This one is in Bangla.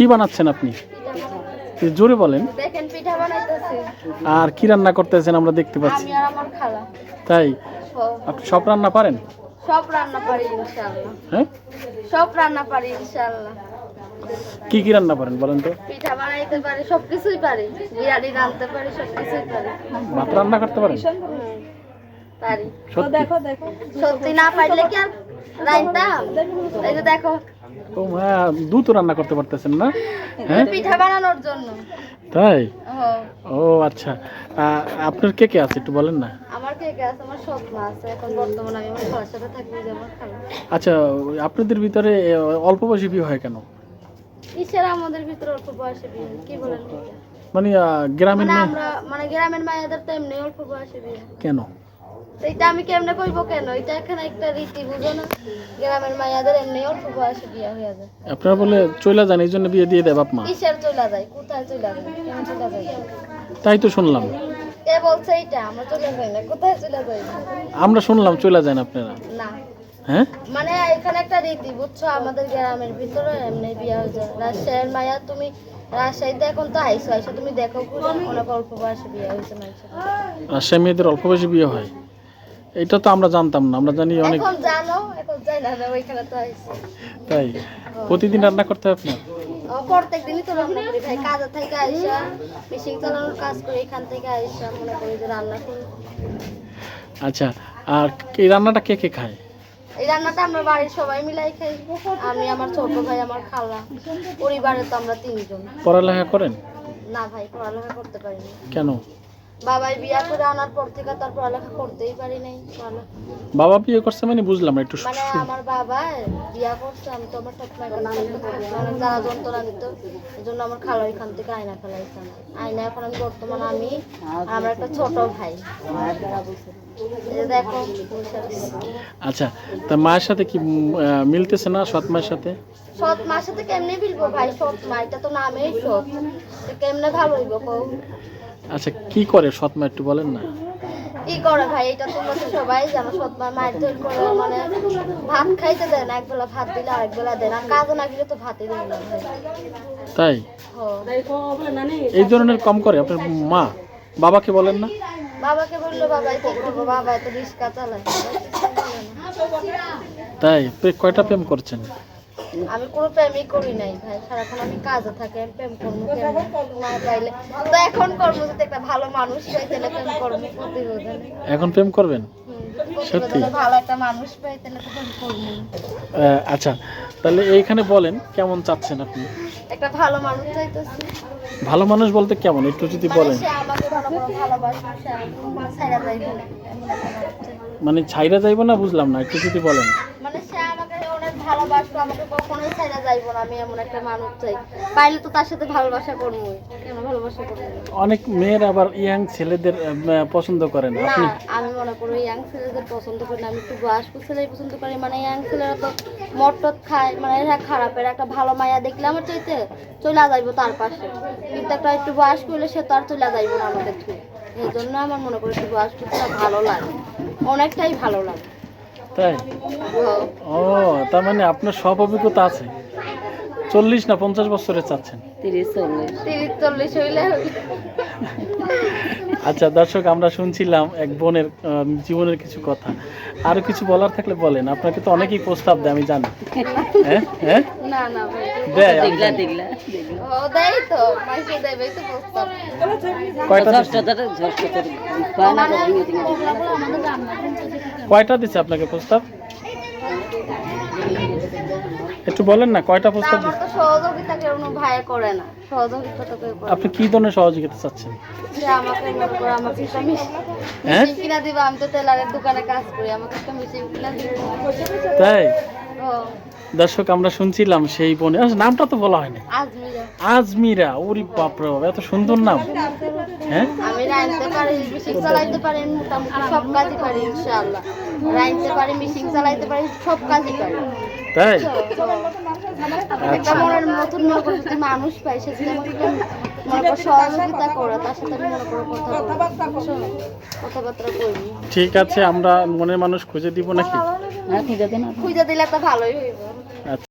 কি বানাচ্ছেন আপনি? জোরে বলেন। আর কি রান্না করতেছেন আমরা দেখতে পাচ্ছি। তাই? আপনি সব রান্না পারেন? সব রান্না পারি ইনশাআল্লাহ। হ্যাঁ? সব রান্না পারি ইনশাআল্লাহ। কি কি রান্না পারেন বলেন তো? পিঠা বানাইতে পারি সব কিছুই পারি। বিরিয়ানি রাঁধতে পারি সব কিছুই পারি। ভাত রান্না করতে পারেন? পারি। সত্যি? সত্যি না পারলে কি আর দেখো। দুধ রান্না করতে পারতেছেন না? হ্যাঁ? পিঠা বানানোর জন্য। তাই? ও, আচ্ছা। আপনার কে কে আছে একটু বলেন না? আমার কে কে আছে? আমার সৎ মা আছে। এখন বর্তমানে আমি আমার সাথে থাকি যে আমার খালা। আচ্ছা আপনাদের ভিতরে অল্প বয়সী বিয়ে হয় কেন? কিসের আমাদের ভিতরে অল্প বয়সে বিয়ে কি বলেন? মানে গ্রামের মানে আমরা মানে গ্রামের মায়েদের তো এমনি অল্প বয়সে বিয়ে কেন? তো এটা আমি কেমনে কইব কেন? এটা এখানে একটা রীতি বুঝো না? গ্রামের মায়েদের এমনি অল্প বয়সে বিয়ে হয়ে যায়। আপনারা বলে চলে যান এই জন্য বিয়ে দিয়ে দেয় বাপ মা। কিসের চলে যায়? কোথায় চলে যায়? কেন চলে যায়? তাই তো শুনলাম। কে বলছে এইটা আমরা চলে যাই না। কোথায় চলে যাই? আমরা শুনলাম চলে যান আপনারা। না। হ্যাঁ? মানে এখানে একটা রীতি বুঝছ? আমাদের গ্রামের ভিতরে এমনি বিয়ে হয়ে যায়। রাজশাহীর মায়া তুমি রাজশাহীতে এখন তো আইসো আইসো তুমি দেখো অনেক অল্প বয়সে বিয়ে হয়েছে মানুষের রাজশাহী মেয়েদের অল্প বয়সী বিয়ে হয়? এটা তো আমরা জানতাম না আমরা জানি অনেক এখন জানো এখন যাই না না, ওইখানে তো তাই? প্রতিদিন রান্না করতে হয় আপনার? প্রত্যেক দিনই তো রান্না করি ভাই। কাজে থেকে আইসা মেশিন চালানোর কাজ করি এখান থেকে আইসা মনে করি যে রান্না করি। আচ্ছা আর এই রান্নাটা কে কে খায়? এই রান্নাটা আমরা বাড়ির সবাই মিলাই খাই। আমি আমার ছোট ভাই আমার খালা। পরিবারে তো আমরা তিনজন। পড়ালেখা করেন? না ভাই পড়ালেখা করতে পারি পারিনি। কেন? বাবাই বিয়া করে আনার পর থেকে তার পড়ালেখা করতেই পারি নাই বাবা বিয়ে করছে মানে বুঝলাম একটু মানে আমার বাবা বিয়া করছে আমি তো আমার সব মায়ের কাছে থাকতে পারি না। যন্ত্রণা দিত এই জন্য আমার খালা এখান থেকে আয়না ফেলাইছে আয়না এখন আমি বর্তমান আমি আমার একটা ছোট ভাই। দেখো আচ্ছা তা মায়ের সাথে কি মিলতেছে না সৎ মায়ের সাথে? সৎ মার সাথে কেমনে বিলবো ভাই? সৎ মা এটা তো নামেই সৎ। কেমনে ভালো হইব কও? আচ্ছা কি করে? সৎ মা একটু বলেন না। কি করে ভাই? এটা তোমরা তো সবাই জানো সৎ মা মায়ের ধর করে মানে ভাত খাইতে দেয় না একবেলা ভাত দিলে আরেক বেলা দেয় না। কাজে না গেলে তো ভাতই দেয় না তাই? এই ধরনের কম করে আপনার মা? বাবাকে বলেন না। বাবাকে বলল বাবাই কি করব বাবা তো রিক্সা চালায়। তাই? কয়টা প্রেম করছেন? আমি কোনো প্রেমই করি নাই ভাই। সারাক্ষণ আমি কাজে থাকি আমি প্রেম করব কেমনে? না চাইলে তো এখন করব যদি একটা ভালো মানুষ পাই তাহলে প্রেম করব প্রতিবেদনে এখন প্রেম করবেন? সত্যি? ভালো একটা মানুষ পাই তাহলে তো প্রেম করব। আচ্ছা তাহলে এইখানে বলেন কেমন চাচ্ছেন আপনি? একটা ভালো মানুষ চাইতেছি। ভালো মানুষ বলতে কেমন? একটু যদি মানে বলেন। মানে ছাইরা যাইবো না বুঝলাম না একটু যদি বলেন। মানে ভালোবাসবে আমাকে কখনোই ছাইড়া যাইবো না আমি এমন একটা মানুষ চাই। পাইলে তো তার সাথে ভালোবাসা করব কেন ভালোবাসা করব? অনেক মেয়ের আবার ইয়াং ছেলেদের পছন্দ করেন না আমি মনে করি ইয়াং ছেলেদের পছন্দ করি না আমি একটু বয়স্ক ছেলেই পছন্দ করি। মানে ইয়াং ছেলেরা তো মটট খায় মানে এরা খারাপের একটা ভালো মায়া দেখলে আমার চাইতে চলে যাইবো তার পাশে। কিন্তু একটা একটু বয়স্ক হলে সে তো আর চলে যাইবো না আমাদের থেকে। এই জন্য আমার মনে করি একটু বয়স্ক ভালো লাগে অনেকটাই ভালো লাগে। তাই? ও, ও তার মানে আপনার সব অভিজ্ঞতা আছে। চল্লিশ না পঞ্চাশ বছরে চাচ্ছেন? আচ্ছা দর্শক আমরা শুনছিলাম এক বোনের জীবনের কিছু কথা। আরও কিছু বলার থাকলে বলেন আপনাকে তো অনেকেই প্রস্তাব দেয় আমি জানি। হ্যাঁ? কয়টা দিছে? আপনাকে প্রস্তাব? একটু বলেন না কয়টা প্রস্তাব দিছে? সহযোগিতা কেউ ভাই করে না। সহযোগিতা তো কেউ করে আপনি কি ধরনের সহযোগিতা চাচ্ছেন? যে আমাকে মনে করে আমাকে একটা মিশ- হ্যাঁ? মেশিন কিনা দিবা আমি তো টেলারের দোকানে কাজ করি আমাকে একটা মেশিন কিনা দিবা। তাই? দর্শক আমরা শুনছিলাম সেই বোনে। আচ্ছা, নামটা তো বলা হয়নি। আজমিরা। ওরি বাপরে বাবা এত সুন্দর নাম। হ্যাঁ? আমি রাইনতে পারি মেশিন চালাইতে পারি মোটামুটি সব কাজই পারি ইনশাআল্লাহ। রাইনতে পারি মেশিন চালাইতে পারি সব কাজই পারি। তাই? একটা মনের নতুন মনে করো যদি মানুষ পাই সে যদি আমাকে মনে করো সহযোগিতা করে তার সাথে আমি মনে করো কথাবার্তা করবি ঠিক আছে আমরা মনের মানুষ খুঁজে দিব নাকি? খুঁজে দিলে তো ভালোই হইব। আচ্ছা।